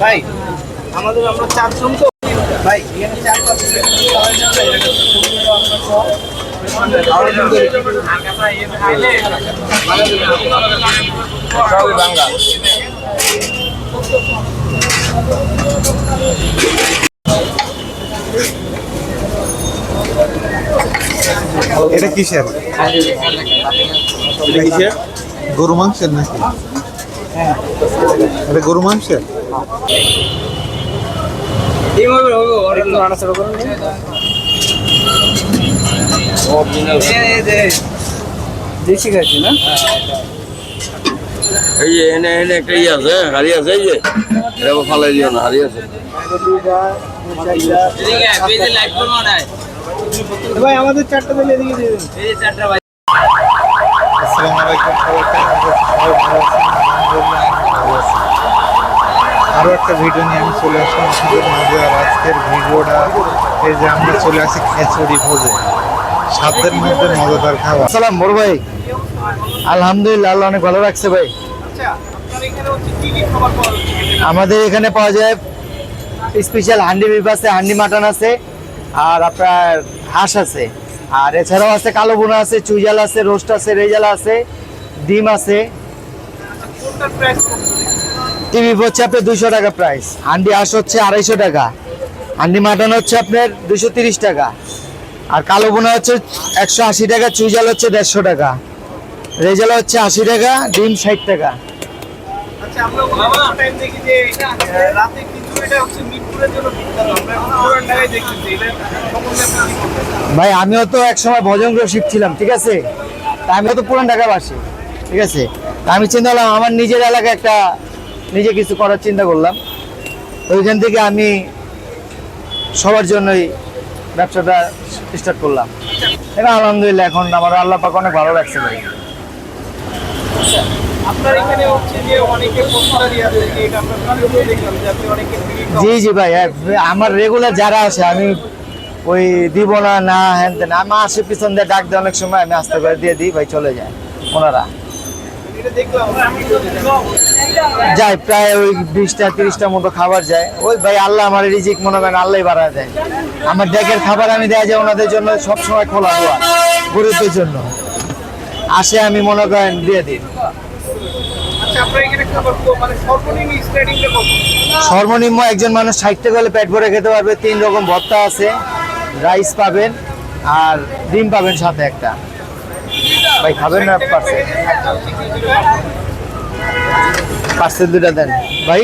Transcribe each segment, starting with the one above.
ভাই আমাদের আমরা চারজন তো। ভাই এখানে চার এটা কিসের? এটা কিসের? গরু মাংসের নাকি এটা গরু মাংসের দেশি খাচ্ছি না এই যে এনে এনে একটা ইয়ে আছে হাড়ি আছে এই যে এটা ফালাই দিও না হাড়ি আছে ভাই আমাদের চারটা দিলে এদিকে দিয়ে দিন আসসালামু আরও একটা ভিডিও নিয়ে আমি চলে আসলাম আপনাদের মাঝে, আর আজকের ভিডিওটা এই যে আমরা চলে আসি খেচুড়ি ভোজে। সাধ্যের মধ্যে মজাদার খাবার। সালাম বড় ভাই। আলহামদুলিল্লাহ, আল্লাহ অনেক ভালো রাখছে ভাই। আমাদের এখানে পাওয়া যায় স্পেশাল হান্ডি বিফ আছে, হান্ডি মাটন আছে, আর আপনার হাঁস আছে। আর এছাড়াও আছে কালো বোনা আছে, চুইজাল আছে, রোস্ট আছে, রেজালা আছে, ডিম আছে। টিভি হচ্ছে আপনার দুইশো টাকা প্রাইস হান্ডি হাঁস হচ্ছে আড়াইশো টাকা। হান্ডি মাটন হচ্ছে আপনার দুশো তিরিশ টাকা। আর কালো বোনা হচ্ছে একশো আশি টাকা, চুইজাল হচ্ছে দেড়শো টাকা। রেজালা হচ্ছে আশি টাকা, ডিম ষাট টাকা। আচ্ছা আমরা টাইম দেখি যে রাতে এটা এটা? ভাই আমিও তো এক সময় ভজঙ্গ শিখছিলাম ঠিক আছে? তা আমিও তো পুরান ঢাকা বাসি ঠিক আছে? তা আমি চিন্তা করলাম আমার নিজের এলাকায় একটা নিজে কিছু করার চিন্তা করলাম। ওইখান থেকে আমি সবার জন্যই ব্যবসাটা স্টার্ট করলাম। এখন আলহামদুলিল্লাহ এখন আমার আল্লাহ পাক অনেক ভালো লাগছে ভাই। জি জি ভাই হ্যাঁ, আমার রেগুলার যারা আছে আমি ওই দিব না না হ্যান তেন আমার আসে পিছন দিয়ে ডাক দেয় অনেক সময় আমি আসতে পারি দিয়ে দিই ভাই চলে যায় ওনারা। যায় প্রায় ওই বিশটা তিরিশটা মতো খাবার যায়। ওই ভাই আল্লাহ আমার রিজিক মনে করেন আল্লাহ বাড়া দেয়। আমার ডেকের খাবার আমি দেওয়া যায় ওনাদের জন্য সব সময় খোলা দোয়া গরিবদের জন্য। আসে আমি মনে করেন দিয়ে দিই। সর্বনিম্ন স্টার্টিংটা কত? সর্বনিম্ন একজন মানুষ ষাট টাকা হলে পেট ভরে খেতে পারবে তিন রকম ভর্তা আছে রাইস পাবেন আর ডিম পাবেন সাথে একটা। ভাই খাবেন না পার্সেল পার্সেল দুটা দেন। ভাই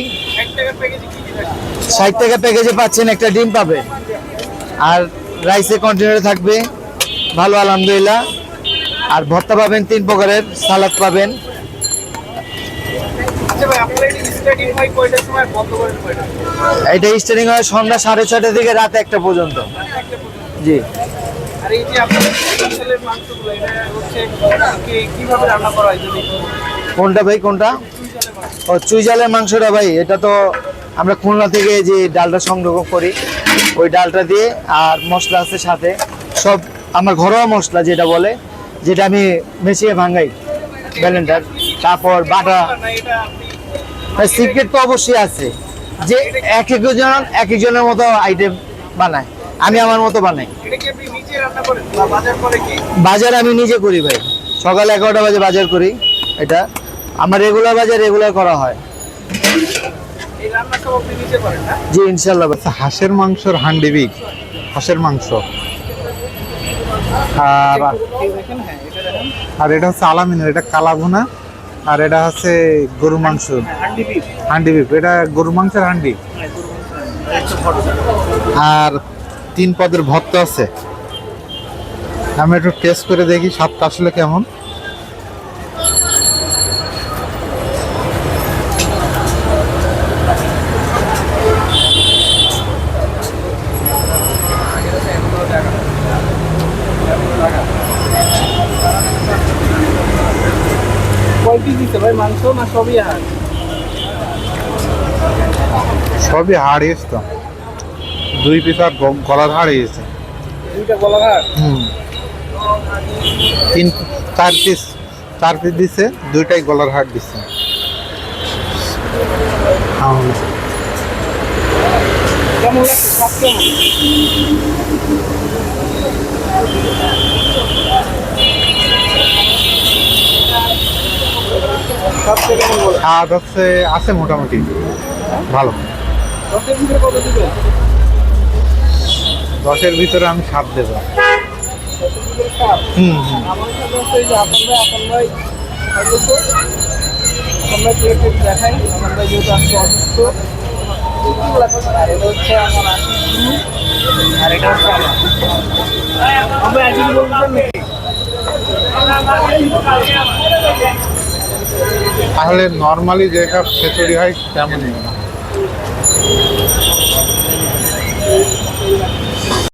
ষাট টাকা প্যাকেজে পাচ্ছেন একটা ডিম পাবেন আর রাইসে কন্টেনারে থাকবে। ভালো আলহামদুলিল্লাহ। আর ভর্তা পাবেন তিন প্রকারের। সালাদ পাবেন। আচ্ছা এটা স্টার্টিং হয় সন্ধ্যা সাড়ে ছটা থেকে রাত একটা পর্যন্ত। জি। কোনটা ভাই কোনটা? ও চুইজালের মাংসটা ভাই এটা তো আমরা খুলনা থেকে যে ডালটা সংগ্রহ করি ওই ডালটা দিয়ে আর মশলা আছে সাথে। সব আমার ঘরোয়া মশলা যেটা বলে যেটা আমি মেশিয়ে ভাঙাই ব্যালেন্ডার তারপর বাটা। সিক্রেট তো অবশ্যই আছে। যে এক একজন এক একজনের মতো আইটেম বানায়। আমি আমার মতো বানাই। এটা কি আপনি নিজে রান্না করেন বা বাজার করে কি? বাজার আমি নিজে করি ভাই। সকাল এগারোটা বাজে বাজার করি এটা। আমার রেগুলার বাজার রেগুলার করা হয়। এই রান্না সব আপনি নিজে করেন না? জি ইনশাল্লাহ। আচ্ছা, হাঁসের মাংসর হান্ডি বিগ হাঁসের মাংস। আর এই দেখেন হ্যাঁ এটা আর এটা হচ্ছে আলামিনের এটা কালাভুনা। আর এটা হচ্ছে গরু মাংস। হান্ডি বিপ এটা গরুর মাংসের হান্ডি। আর তিন পদের ভর্ত আছে। আমি একটু টেস্ট করে দেখি স্বাদটা আসলে কেমন? মাংস না সবই হাড়? সবই হারিয়েছে তো। দুই পিস আর গ- গলার দুইটা হাড়? হুম। তিন চার পিস চার পিস দিছে দুইটাই গলার হাট দিছে। কেমন লাগছে? সব কেমন সবচেয়ে কেমন বলে স্বাদ হচ্ছে আছে মোটামুটি। ভালো। দশের ভিতরে আমি সাত দেবো। হুম হুম। আমার দেখাই। ভাই যেহেতু আজকে অসুস্থ আর এটা হচ্ছে আমার আর এটা হচ্ছে আমার আমি তাহলে নর্মালি যে কাপ খিচুড়ি হয় তেমনই।